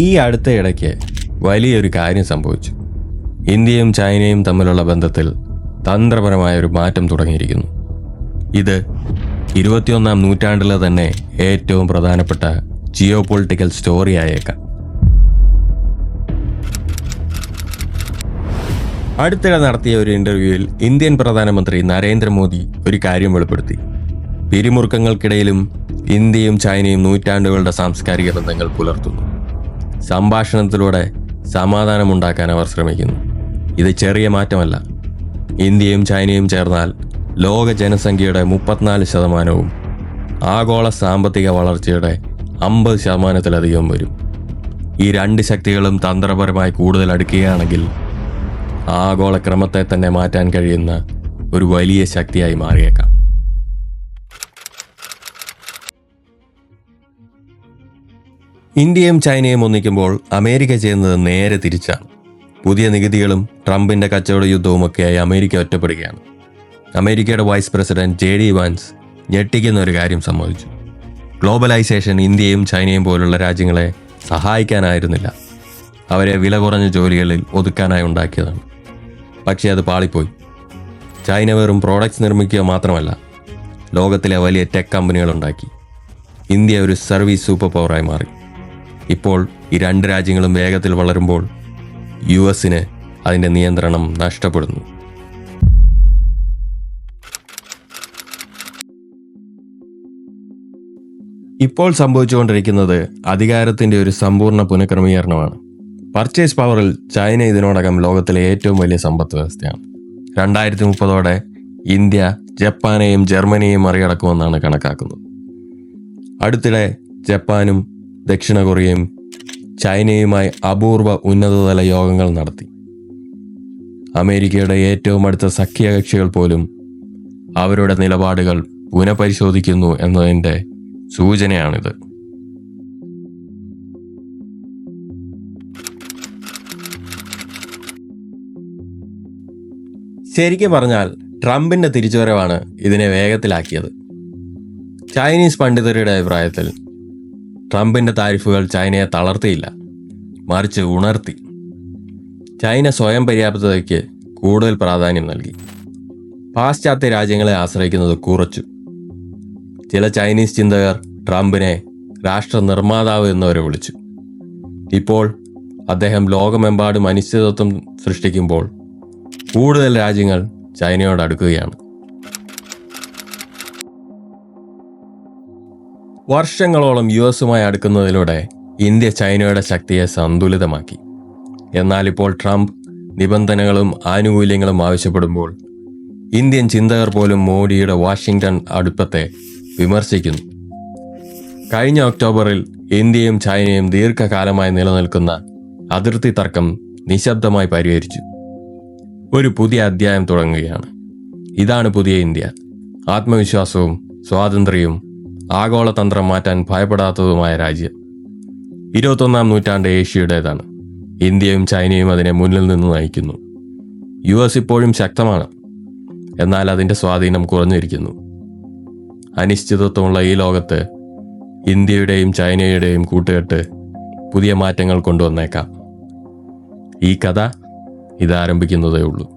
ഈ അടുത്ത ഇടയ്ക്ക് വലിയൊരു കാര്യം സംഭവിച്ചു. ഇന്ത്യയും ചൈനയും തമ്മിലുള്ള ബന്ധത്തിൽ തന്ത്രപരമായ ഒരു മാറ്റം തുടങ്ങിയിരിക്കുന്നു. ഇത് ഇരുപത്തിയൊന്നാം നൂറ്റാണ്ടിലെ തന്നെ ഏറ്റവും പ്രധാനപ്പെട്ട ജിയോ പൊളിറ്റിക്കൽ സ്റ്റോറി ആയേക്കാം അടുത്തിടെ നടത്തിയ ഒരു ഇന്റർവ്യൂവിൽ ഇന്ത്യൻ പ്രധാനമന്ത്രി നരേന്ദ്രമോദി ഒരു കാര്യം വെളിപ്പെടുത്തി. പിരിമുറുക്കങ്ങൾക്കിടയിലും ഇന്ത്യയും ചൈനയും നൂറ്റാണ്ടുകളുടെ സാംസ്കാരിക ബന്ധങ്ങൾ പുലർത്തുന്നു. സംഭാഷണത്തിലൂടെ സമാധാനമുണ്ടാക്കാൻ അവർ ശ്രമിക്കുന്നു. ഇത് ചെറിയ മാറ്റമല്ല. ഇന്ത്യയും ചൈനയും ചേർന്നാൽ ലോക ജനസംഖ്യയുടെ മുപ്പത്തിനാല് ശതമാനവും ആഗോള സാമ്പത്തിക വളർച്ചയുടെ അമ്പത് ശതമാനത്തിലധികം വരും. ഈ രണ്ട് ശക്തികളും തന്ത്രപരമായി കൂടുതൽ അടുക്കുകയാണെങ്കിൽ ആഗോള ക്രമത്തെ തന്നെ മാറ്റാൻ കഴിയുന്ന ഒരു വലിയ ശക്തിയായി മാറിയേക്കാം. ഇന്ത്യയും ചൈനയും ഒന്നിക്കുമ്പോൾ അമേരിക്ക ചെയ്യുന്നത് നേരെ തിരിച്ചാണ്. പുതിയ നികുതികളും ട്രംപിന്റെ കച്ചവട യുദ്ധവും യുദ്ധവുമൊക്കെയായി അമേരിക്ക ഒറ്റപ്പെടുകയാണ്. അമേരിക്കയുടെ vice president J D Vance ഞെട്ടിക്കുന്ന ഒരു കാര്യം സംഭവിച്ചു ഗ്ലോബലൈസേഷൻ ഇന്ത്യയും ചൈനയും പോലുള്ള രാജ്യങ്ങളെ സഹായിക്കാനായിരുന്നില്ല. അവരെ വില കുറഞ്ഞ ജോലികളിൽ ഒതുക്കാനായി ഉണ്ടാക്കിയതാണ്. പക്ഷേ അത് പാളിപ്പോയി. ചൈന വെറും പ്രോഡക്ട്സ് നിർമ്മിക്കുക മാത്രമല്ല ലോകത്തിലെ വലിയ ടെക് കമ്പനികൾ ഉണ്ടാക്കി ഇന്ത്യ ഒരു സർവീസ് സൂപ്പർ പവറായി മാറി. ഇപ്പോൾ ഈ രണ്ട് രാജ്യങ്ങളും വേഗത്തിൽ വളരുമ്പോൾ യു എസിന് അതിന്റെ നിയന്ത്രണം നഷ്ടപ്പെടുന്നു. ഇപ്പോൾ സംഭവിച്ചുകൊണ്ടിരിക്കുന്നത് അധികാരത്തിന്റെ ഒരു സമ്പൂർണ പുനഃക്രമീകരണമാണ്. പർച്ചേസ് പവറിൽ ചൈന ഇതിനോടകം ലോകത്തിലെ ഏറ്റവും വലിയ സമ്പദ് വ്യവസ്ഥയാണ്. രണ്ടായിരത്തി മുപ്പതോടെ ഇന്ത്യ ജപ്പാനെയും ജർമ്മനിയെയും മറികടക്കുമെന്നാണ് കണക്കാക്കുന്നത്. അടുത്തിടെ ജപ്പാനും ദക്ഷിണ കൊറിയയും ചൈനയുമായി അപൂർവ ഉന്നതതല യോഗങ്ങൾ നടത്തി. അമേരിക്കയുടെ ഏറ്റവും അടുത്ത സഖ്യകക്ഷികൾ പോലും അവരുടെ നിലപാടുകൾ പുനഃപരിശോധിക്കുന്നു എന്നതിന്റെ സൂചനയാണിത്. ശരിക്കും പറഞ്ഞാൽ ട്രംപിന്റെ തിരിച്ചുവരവാണ് ഇതിനെ വേഗത്തിലാക്കിയത്. ചൈനീസ് പണ്ഡിതരുടെ അഭിപ്രായത്തിൽ ട്രംപിന്റെ താരിഫുകൾ ചൈനയെ തളർത്തിയില്ല മറിച്ച് ഉണർത്തി. ചൈന സ്വയം പര്യാപ്തതയ്ക്ക് കൂടുതൽ പ്രാധാന്യം നൽകി. പാശ്ചാത്യ രാജ്യങ്ങളെ ആശ്രയിക്കുന്നത് കുറച്ചു. ചില ചൈനീസ് ചിന്തകർ ട്രംപിനെ രാഷ്ട്ര നിർമ്മാതാവ് എന്നവരെ വിളിച്ചു. ഇപ്പോൾ അദ്ദേഹം ലോകമെമ്പാടും അനിശ്ചിതത്വം സൃഷ്ടിക്കുമ്പോൾ കൂടുതൽ രാജ്യങ്ങൾ ചൈനയോട് അടുക്കുകയാണ്. വർഷങ്ങളോളം യു എസുമായി അടുക്കുന്നതിലൂടെ ഇന്ത്യ ചൈനയുടെ ശക്തിയെ സന്തുലിതമാക്കി. എന്നാൽ ഇപ്പോൾ ട്രംപ് നിബന്ധനകളും ആനുകൂല്യങ്ങളും ആവശ്യപ്പെടുമ്പോൾ ഇന്ത്യൻ ചിന്തകർ പോലും മോഡിയുടെ വാഷിംഗ്ടൺ അടുപ്പത്തെ വിമർശിക്കുന്നു. കഴിഞ്ഞ ഒക്ടോബറിൽ ഇന്ത്യയും ചൈനയും ദീർഘകാലമായി നിലനിൽക്കുന്ന അതിർത്തി തർക്കം നിശബ്ദമായി പരിഹരിച്ചു. ഒരു പുതിയ അധ്യായം തുടങ്ങുകയാണ്. ഇതാണ് പുതിയ ഇന്ത്യ. ആത്മവിശ്വാസവും സ്വാതന്ത്ര്യവും ആഗോളതന്ത്രം മാറ്റാൻ ഭയപ്പെടാത്തതുമായ രാജ്യം. ഇരുപത്തൊന്നാം നൂറ്റാണ്ട് ഏഷ്യയുടേതാണ്. ഇന്ത്യയും ചൈനയും അതിനെ മുന്നിൽ നിന്ന് നയിക്കുന്നു. യു എസ് ഇപ്പോഴും ശക്തമാണ്. എന്നാൽ അതിന്റെ സ്വാധീനം കുറഞ്ഞിരിക്കുന്നു. അനിശ്ചിതത്വമുള്ള ഈ ലോകത്ത് ഇന്ത്യയുടെയും ചൈനയുടെയും കൂട്ടുകെട്ട് പുതിയ മാറ്റങ്ങൾ കൊണ്ടുവന്നേക്കാം. ഈ കഥ ഇതാരംഭിക്കുന്നതേ ഉള്ളൂ.